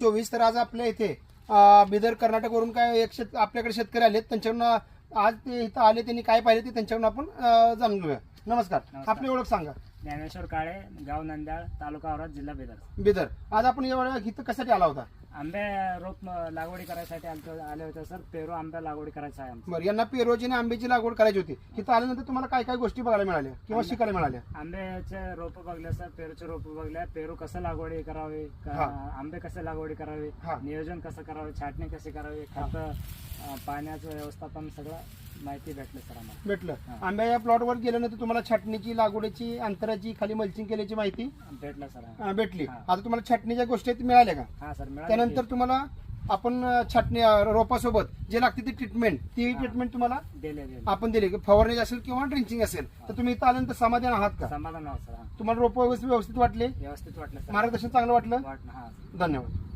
चोवीस तर आज आपल्या इथे बिदर कर्नाटकवरून काय एक शेत आपल्याकडे शेतकरी आलेत त्यांच्याकडून आज ते इथं आले त्यांनी काय पाहिले ते त्यांच्याकडून आपण जाणून घेऊया. नमस्कार. नमस्कार. आपली ओळख सांगा. ज्ञानेश्वर काळे गाव नंद्याळ तालुका औरत जिल्हा बिदर. बिदर. आज आपण एवढ्या इथं कशासाठी आला होता? आंबे रोप लागवडी करायसाठी आलतो- आले होते सर. पेरू आंबा लागवडी करायचा आहे आमचं. बरं यांना पेरोजी आणि आंब्याची लागवड करायची होती. इथं आल्यानंतर तुम्हाला काय काय गोष्टी बघायला मिळाल्या किंवा शिकायला मिळाल्या? आंब्याचे रोप बघले सर. पेरूचे रोप बघले पेरू कसं लागवडी करावी? का- हा. आंबे कसे लागवडी करावे? हा. नियोजन कसं करावे? छाटणी कशी करावी? खत अं, पाण्याचं व्यवस्थापन सगळं माहिती भेटलं सर आम्हाला. भेटलं. आंब्या या प्लॉटवर गेल्यानंतर तुम्हाला छाटणीची लागवडीची अंतराची खाली मल्चिंग केल्याची माहिती? भेटलं सर अं, भेटली. हा. आता तुम्हाला छाटणीच्या गोष्टी आहेत, मिळाल्या का? हा सर मिळालं त्यानंतर की तुम्हाला आपण अं, छाटणी अं, रोपासोबत जे लागते ती ट्रीटमेंट ती हा. ट्रीटमेंट तुम्हाला दिले दिले. आपण दिली. फवारणी असेल किंवा ड्रिंचिंग असेल तर तुम्ही इथं आल्यानंतर समाधान आहात का? समाधान आहोत सर हा. तुम्हाला रोप व्यवस्थित व्यवस्थित वाटले? व्यवस्थित वाटलं सर. मार्गदर्शन चांगलं वाटलं? वाटलं हा. धन्यवाद.